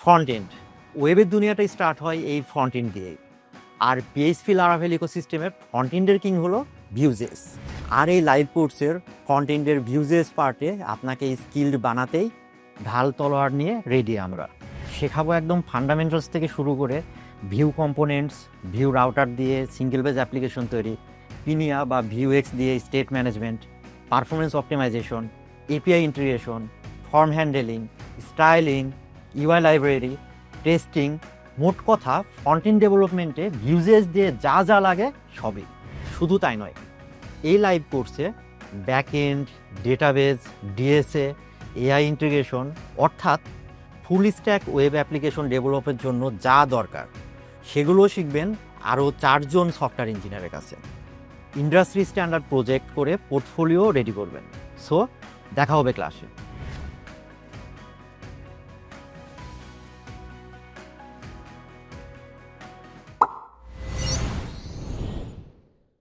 Front end ওয়েবের দুনিয়াটা start হয় এই ফ্রন্ট এন্ড দিয়ে আর পিএইচপি লারাভেল ইকোসিস্টেমের ফ্রন্ট এন্ডের কিং হলো ভিউজেস আর এই লাইভ কোর্সের ফ্রন্ট এন্ডের ভিউজেস পার্টে আপনাকে স্কিল্ড বানাতেই ঢাল তলোয়ার নিয়ে রেডি আমরা। শেখাবো একদম ফান্ডামেন্টালস থেকে শুরু করে ভিউ কম্পোনেন্টস ভিউ রাউটার দিয়ে সিঙ্গেল বেজ অ্যাপ্লিকেশন তৈরি পিনিয়া বা ভিউ এক্স দিয়ে state management performance optimization API integration form handling styling UI library testing মোট কথা ফন্টেন ডেভেলপমেন্টে ভিউজেস দিয়ে যা যা লাগে সবই। শুধু তাই নয়, এই লাইভ কোর্সে backend database DSA AI integration অর্থাৎ ফুল স্ট্যাক ওয়েব অ্যাপ্লিকেশন ডেভেলপের জন্য যা দরকার সেগুলো শিখবেন আরও চারজন সফটওয়্যার ইঞ্জিনিয়ারের কাছে। ইন্ডাস্ট্রি স্ট্যান্ডার্ড প্রজেক্ট করে পোর্টফোলিও রেডি করবেন। সো দেখা হবে ক্লাসে